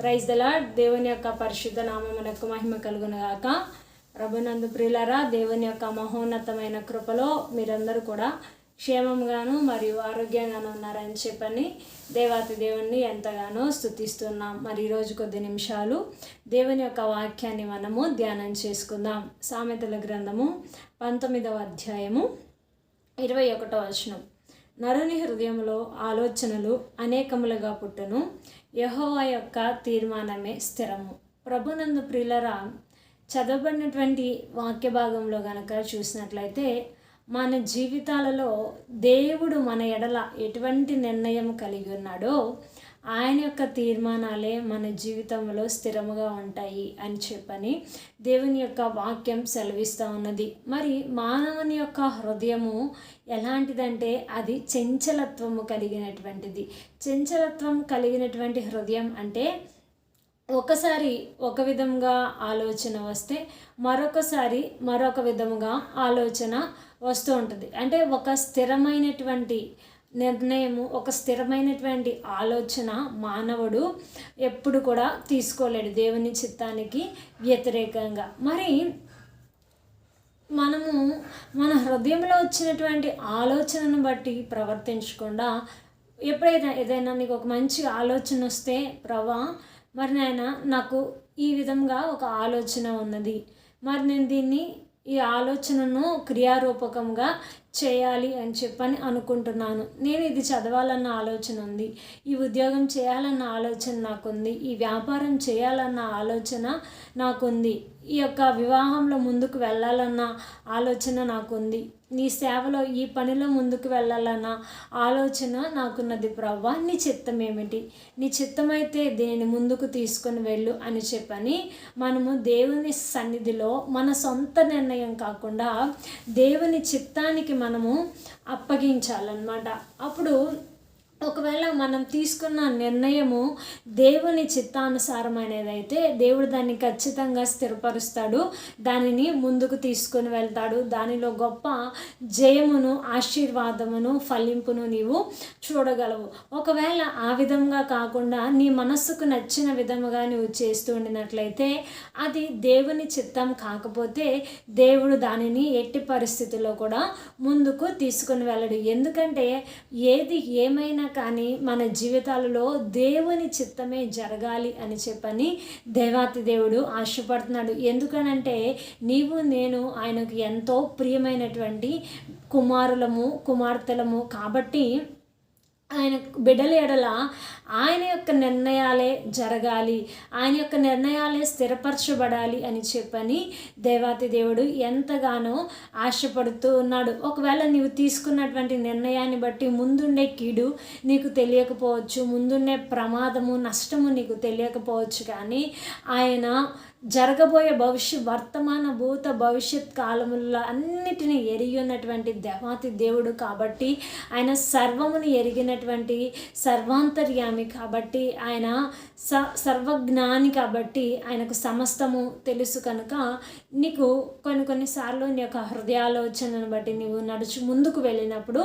Praise దలా దేవుని యొక్క పరిశుద్ధ నామమునకు మహిమ కలుగునగాక ప్రభునందు ప్రియులరా దేవుని యొక్క మహోన్నతమైన కృపలో మీరందరూ కూడా క్షేమంగాను మరియు ఆరోగ్యంగాను ఉన్నారని చెప్పని దేవాతి దేవుణ్ణి ఎంతగానో స్థుతిస్తున్నాం మరి ఈరోజు కొద్ది నిమిషాలు దేవుని యొక్క వాక్యాన్ని మనము ధ్యానం చేసుకుందాం. సామెతల గ్రంథము పంతొమ్మిదవ అధ్యాయము ఇరవై ఒకటో వచనం. నరుని హృదయంలో ఆలోచనలు అనేకములుగా పుట్టును. యహోవా యొక్క తీర్మానమే స్థిరము. ప్రభునందు ప్రియులరా చదవబడినటువంటి వాక్య భాగంలో గనక చూసినట్లయితే మన జీవితాలలో దేవుడు మన ఎడల ఎటువంటి నిర్ణయం కలిగి ఉన్నాడో ఆయన యొక్క తీర్మానాలే మన జీవితంలో స్థిరముగా ఉంటాయి అని చెప్పని దేవుని యొక్క వాక్యం సెలవిస్తూ ఉన్నది. మరి మానవుని యొక్క హృదయము ఎలాంటిదంటే అది చంచలత్వము కలిగినటువంటిది. చంచలత్వం కలిగినటువంటి హృదయం అంటే ఒకసారి ఒక విధంగా ఆలోచన వస్తే మరొకసారి మరొక విధముగా ఆలోచన వస్తూ ఉంటుంది. అంటే ఒక స్థిరమైనటువంటి నిర్ణయము ఒక స్థిరమైనటువంటి ఆలోచన మానవుడు ఎప్పుడు కూడా తీసుకోలేడు దేవుని చిత్తానికి వ్యతిరేకంగా. మరి మనము మన హృదయంలో వచ్చినటువంటి ఆలోచనను బట్టి ప్రవర్తించకుండా ఎప్పుడైతే ఏదైనా నీకు ఒక మంచి ఆలోచన వస్తే ప్రభా మరి నాయన నాకు ఈ విధంగా ఒక ఆలోచన ఉన్నది. మరి నేను దీన్ని ఈ ఆలోచనను క్రియారూపకంగా చేయాలి అని చెప్పని అనుకుంటున్నాను. నేను ఇది చదవాలన్న ఆలోచన ఉంది. ఈ ఉద్యోగం చేయాలన్న ఆలోచన నాకుంది. ఈ వ్యాపారం చేయాలన్న ఆలోచన నాకుంది. ఈ యొక్క వివాహంలో ముందుకు వెళ్ళాలన్న ఆలోచన నాకుంది. నీ సేవలో ఈ పనిలో ముందుకు వెళ్ళాలన్న ఆలోచన నాకున్నది ప్రవ్వా నీ చిత్తం ఏమిటి? నీ చిత్తమైతే దీనిని ముందుకు తీసుకొని వెళ్ళు అని చెప్పని మనము దేవుని సన్నిధిలో మన సొంత నిర్ణయం కాకుండా దేవుని చిత్తానికి మనము అప్పగించాలన్నమాట. అప్పుడు ఒకవేళ మనం తీసుకున్న నిర్ణయము దేవుని చిత్తానుసారమైనదైతే దేవుడు దాన్ని ఖచ్చితంగా స్థిరపరుస్తాడు దానిని ముందుకు తీసుకొని వెళ్తాడు. దానిలో గొప్ప జయమును ఆశీర్వాదమును ఫలింపును నీవు చూడగలవు. ఒకవేళ ఆ విధంగా కాకుండా నీ మనస్సుకు నచ్చిన విధముగా నువ్వు చేస్తూ ఉండినట్లయితే అది దేవుని చిత్తం కాకపోతే దేవుడు దానిని ఎట్టి పరిస్థితుల్లో కూడా ముందుకు తీసుకుని వెళ్ళడు. ఎందుకంటే ఏది ఏమైనా కానీ మన జీవితాలలో దేవుని చిత్తమే జరగాలి అని చెప్పని దేవాతి దేవుడు ఆశపడుతున్నాడు. ఎందుకనంటే నీవు నేను ఆయనకు ఎంతో ప్రియమైనటువంటి కుమారులము కుమార్తెలము కాబట్టి ఆయన బిడ్డల ఎడల ఆయన యొక్క నిర్ణయాలే జరగాలి ఆయన యొక్క నిర్ణయాలే స్థిరపరచబడాలి అని చెప్పని దేవాతి దేవుడు ఎంతగానో ఆశపడుతూ ఉన్నాడు. ఒకవేళ నీవు తీసుకున్నటువంటి నిర్ణయాన్ని బట్టి ముందుండే కీడు నీకు తెలియకపోవచ్చు ముందుండే ప్రమాదము నష్టము నీకు తెలియకపోవచ్చు కానీ ఆయన జరగబోయే భవిష్య వర్తమాన భూత భవిష్యత్ కాలముల్లో అన్నిటినీ ఎరిగి ఉన్నటువంటి దేవాతి దేవుడు కాబట్టి ఆయన సర్వమును ఎరిగినటువంటి సర్వాంతర్యామి కాబట్టి ఆయన స సర్వజ్ఞాని కాబట్టి ఆయనకు సమస్తము తెలుసు కనుక నీకు కొన్ని కొన్నిసార్లు నీ యొక్క హృదయాలోచనను బట్టి నీవు నడుచు ముందుకు వెళ్ళినప్పుడు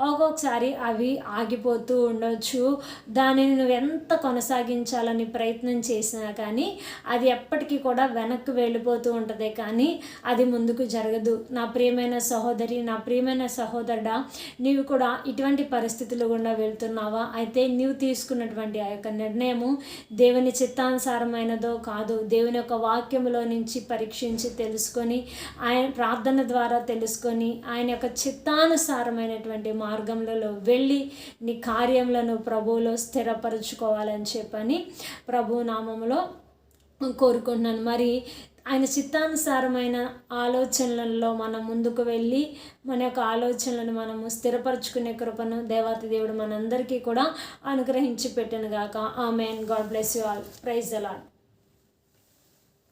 ఒక్కొక్కసారి అవి ఆగిపోతూ ఉండొచ్చు. దానిని నువ్వు ఎంత కొనసాగించాలని ప్రయత్నం చేసినా కానీ అది ఎప్పటికీ కూడా వెనక్కి వెళ్ళిపోతూ ఉంటుంది. కానీ అది ముందుకు జరగదు. నా ప్రియమైన సహోదరి నా ప్రియమైన సహోదరుడా నీవు కూడా ఇటువంటి పరిస్థితులు గుండా వెళ్తున్నావా? అయితే నీవు తీసుకున్నటువంటి ఆ యొక్క నిర్ణయము దేవుని చిత్తానుసారమైనదో కాదు. దేవుని యొక్క వాక్యములో నుంచి పరీక్షించి తెలుసుకొని ఆయన ప్రార్థన ద్వారా తెలుసుకొని ఆయన యొక్క చిత్తానుసారమైనటువంటి మార్గంలో వెళ్ళి నీ కార్యములను ప్రభువులో స్థిరపరచుకోవాలని చెప్పని ప్రభు నామంలో కోరుకుంటున్నాను. మరి ఆయన చిత్తానుసారమైన ఆలోచనలలో మనం ముందుకు వెళ్ళి మన యొక్క ఆలోచనలను మనము స్థిరపరచుకునే కృపను దేవాతి దేవుడు మనందరికీ కూడా అనుగ్రహించి పెట్టను గాక. Amen. God bless you all. Praise the Lord